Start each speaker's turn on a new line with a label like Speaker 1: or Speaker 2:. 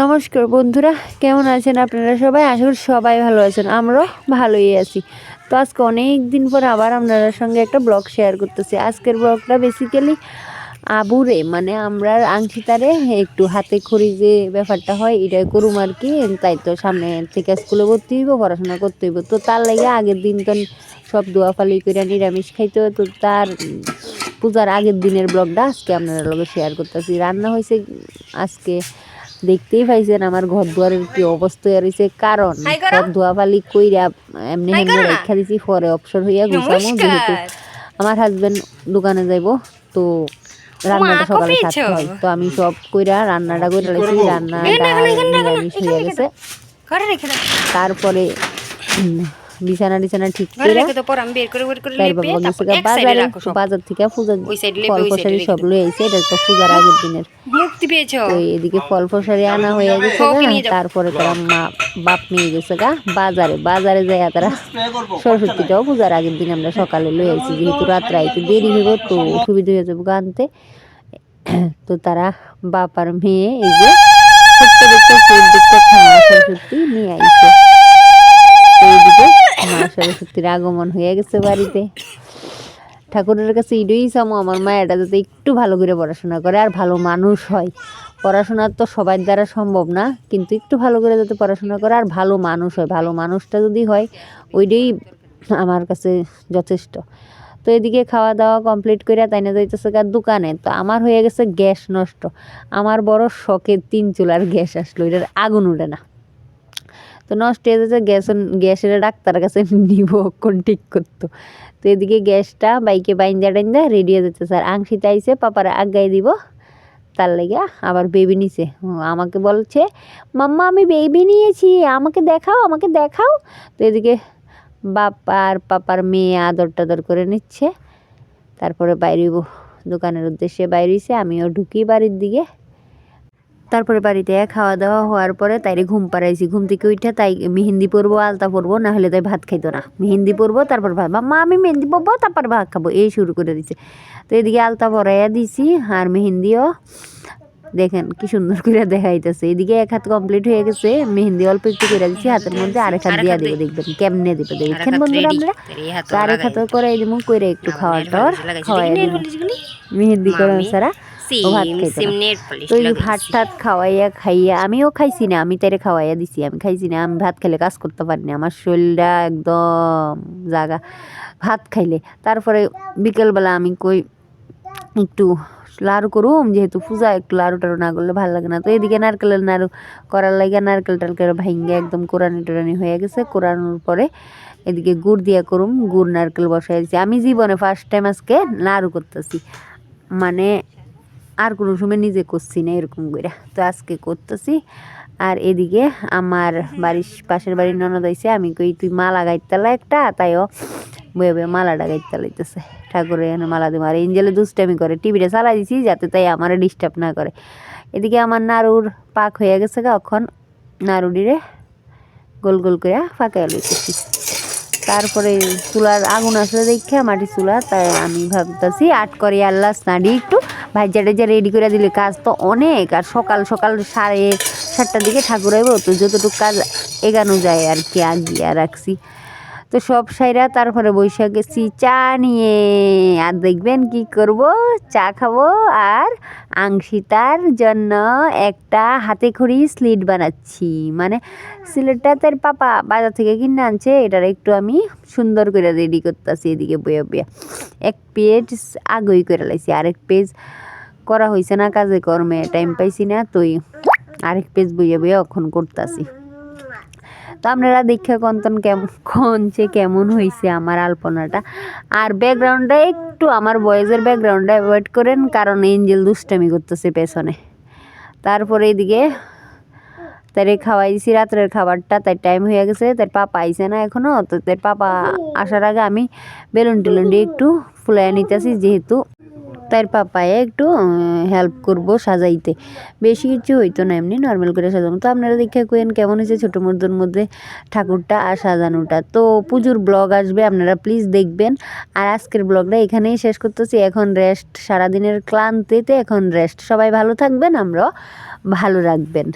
Speaker 1: নমস্কার বন্ধুরা, কেমন আছেন আপনারা সবাই? আশা করি সবাই ভালো আছেন, আমরাও ভালোই আছি। তো আজকে অনেক দিন পর আবার আপনাদের সঙ্গে একটা ব্লগ শেয়ার করতেছি। আজকের ব্লগটা বেসিক্যালি আবুরে মানে আমরা আংশিতারে একটু হাতে খড়ি যে ব্যাপারটা হয়, এটাই করুম আর কি, তাই তো সামনে থেকে স্কুলে ভর্তি হইব, পড়াশোনা করতে হইব। তো তার লাগে আগের দিন তো সব দোয়াফালি করে নিরামিষ খাইতে তো তার পূজার আগের দিনের ব্লগটা আজকে আপনারা লগে শেয়ার করতেছি। রান্না হয়েছে আজকে দেখতেই পাইছেন আমার ঘর দুয়ারের কি অবস্থা হয়েছে কারণ। সব ধোয়াফালি কইরা এমনি হেমনি রেখা দিছি পরে অপসর হইয়া গুছামো। যেহেতু আমার হাজবেন্ড দোকানে যাইবো তো রান্নাটা সকালে? খাতে হয়। তো আমি সব কইরা রান্নাটা কইরা লাইছি রান্না নিরামিষ হয়ে গেছে। তারপরে বিছানা টিছানা ঠিক
Speaker 2: করে
Speaker 1: বাজারে থেকে পূজা
Speaker 2: ওই side এ লেপে,
Speaker 1: ফল
Speaker 2: ওই side এ
Speaker 1: ফসারি
Speaker 2: রেখে
Speaker 1: সব লয়ে আইছে এটা তো পূজার আগের দিনের।
Speaker 2: মুক্তি পেয়েছ?
Speaker 1: তো এদিকে ফল ফসারি আনা হয়ে গেছে। তারপরে তারা মা বাপ নিয়ে গেছে গা। বাজারে বাজারে যাই তারা সরস্বতীটাও পূজার আগের দিন আমরা সকালে লয়ে আইছি। যেহেতু রাত্রে আইতে দেরি হইব তো সুবিধা হয়ে যাবে গা আনতে। তো তারা বাপ আর মেয়ে এই যে ছোট্ট দেখতে ফুল দেখতে মা সরস্বতী নিয়ে আইছে। তো এইদিকে মা সরস্বতীর আগমন হয়ে গেছে বাড়িতে। ঠাকুরের কাছে ইডই চামো, আমার মায়েরা যাতে একটু ভালো করে পড়াশোনা করে, আর ভালো মানুষ হয়। পড়াশোনা তো সবার দ্বারা সম্ভব না, কিন্তু একটু ভালো করে যাতে পড়াশোনা করে, আর ভালো মানুষ হয়। ভালো মানুষটা যদি হয়, ওইটাই আমার কাছে যথেষ্ট। তো এদিকে খাওয়া দাওয়া কমপ্লিট করে তাই না যাইতেছে কার দোকানে। তো আমার হয়ে গেছে গ্যাস নষ্ট। আমার বড় শখের তিন চুলার গ্যাস আসলো, এটার আগুন উঠে না। তো নষ্ট হয়ে যাচ্ছে, গ্যাস গ্যাসের ডাক্তারের কাছে নিব, কোন ঠিক করতো। তো এদিকে গ্যাসটা বাইকে বাইন্দা টাইন্দা রেডি হয়ে যাচ্ছে, স্যার। আংশিতে আইসে পাপারা আগাই দিব। তার লেগে আবার বেবি নিছে। আমাকে বলছে, মাম্মা, আমি বেবি নিয়েছি, আমাকে দেখাও আমাকে দেখাও। তো এদিকে বাপ্পা আর পাপার মেয়ে আদর টাদর করে নিচ্ছে। তারপরে বাইরেব দোকানের উদ্দেশ্যে বাইরেছে আমিও ঢুকি বাড়ির দিকে। তারপরে বাড়িতে খাওয়া দাওয়া হওয়ার পরে তাইরে ঘুম পাড়াইছি। ঘুম থেকে উঠে তাই মেহেন্দি পরবো আলতা পরবো না হলে তাই ভাত খাইতো না। মেহেন্দি পরবো তারপর ভাত। মা আমি মেহেন্দি পরবো তারপর ভাত খাব। এই শুরু করে দিছে। তো এদিকে আলতা পরাইয়া দিছি আর মেহেন্দিও। দেখেন কি সুন্দর করে দেখাইতেছে। এদিকে এক হাত কমপ্লিট হয়ে গেছে। মেহেন্দি অল্প একটু করে দিছি হাতের মধ্যে আরেক হাত দিয়া দেবে দেখবেন কেমনে দেবে। দেখেন
Speaker 2: হাত
Speaker 1: বন্ধুরা। আমরা আরেক হাত করে দিব করে একটু খাওয়ার টর খাওয়াই মেহেন্দি করে
Speaker 2: মামি,
Speaker 1: সারা
Speaker 2: সেম সেম নেট পলিশ
Speaker 1: তো এই ভাত টাত খাওয়াইয়া খাইয়া আমিও খাইছি না আমি তারে খাওয়াইয়া দিছি আমি খাইছি না আমি ভাত খেলে কাজ করতে পারিনি আমার শরীরটা একদম জাগা। ভাত খাইলে তারপরে বিকেলবেলা আমি কই একটু লাড়ু করুম যেহেতু পূজা একটু লাড়ু টাড়ু না করলে ভালো লাগে না। তো এদিকে নারকেলের নাড়ু করার লাগে নারকেল টারকেল ভাঙ্গে একদম কোরআনি টোরানি হয়ে গেছে কোরআনোর পরে এদিকে গুড় দিয়া করুম গুড় নারকেল বসাই দিছি। আমি জীবনে ফার্স্ট টাইম আজকে নাড়ু করতেছি। মানে আর কোনো সময় নিজে করছি না এরকম করে তো আজকে করতেছি। আর এদিকে আমার বাড়ির পাশের বাড়ির ননদ আইছে, আমি কই, তুই মালা গাইতালা একটা, তাইও বয়ে বয়ে মালাটা গাইতে লাইতেছে। ঠাকুরের মালা দিব। আর এঞ্জেলে দুষ্টামি করে, টিভিটা চালাই দিছি যাতে তাই আমার ডিস্টার্ব না করে। এদিকে আমার নাড়ুর পাক হয়ে গেছে গা, এখন নাড়ুডিরে গোল গোল করে ফাঁকা লইতেছি। তারপরে চুলার আগুন আসলে দেখে মাটি চুলা, তাই আমি ভাবতেছি আট করে আল্লাহ স্নাডি একটু ভাইজা যে রেডি করে দিলে কাজ তো অনেক। আর সকাল সকাল সাড়ে সাতটার দিকে ঠাকুর আইব, তো যতটুকু কাজ এগানো যায় আর কি, আগিয়ে রাখছি। তো সব সাইরা তারপরে বৈশাখ গেছি চা নিয়ে। আর দেখবেন কি করব? চা খাব আর আংশিতার জন্য একটা হাতে খড়ি স্লিট বানাচ্ছি। মানে স্লিটটা তার পাপা বাজার থেকে কিনে আনছে, এটার একটু আমি সুন্দর করে রেডি করতেছি এদিকে বইয়া বইয়া। এক পেজ আগই করে লাইছি, আরেক পেজ করা হয়েছে না কাজে, কর্মে টাইম পাইছি না তুই আরেক পেজ বইয়া বইয়া অখন করতেছি। তো আপনারা দেখে কন্তন কেমন কনছে কেমন হয়েছে আমার আলপনাটা। আর ব্যাকগ্রাউন্ডটা একটু, আমার বয়েজের ব্যাকগ্রাউন্ডটা অ্যাভয়েড করেন, কারণ এঞ্জেল দুষ্টামি করতেছে পেছনে। তারপরে এদিকে তারে খাওয়াইছি, রাত্রের খাবারটা, তার টাইম হয়ে গেছে, তার পাপা আইছে না এখনও তো তার পাপা আসার আগে আমি বেলুন টেলুন দিয়ে একটু ফুলাই নিতেছি, যেহেতু তার পাপায় একটু হেল্প করব সাজাইতে। বেশি কিছু হইতো না, এমনি নর্মাল করে সাজানো তো আপনারা দেখে কেন কেমন হয়েছে ছোটো মুর্দোর মধ্যে ঠাকুরটা আর সাজানোটা। তো পুজোর ব্লগ আসবে, আপনারা প্লিজ দেখবেন। আর আজকের ব্লগটা এখানেই শেষ করতেছি। এখন রেস্ট সারাদিনের ক্লান্তিতে এখন রেস্ট সবাই ভালো থাকবেন, আমরাও ভালো রাখবেন।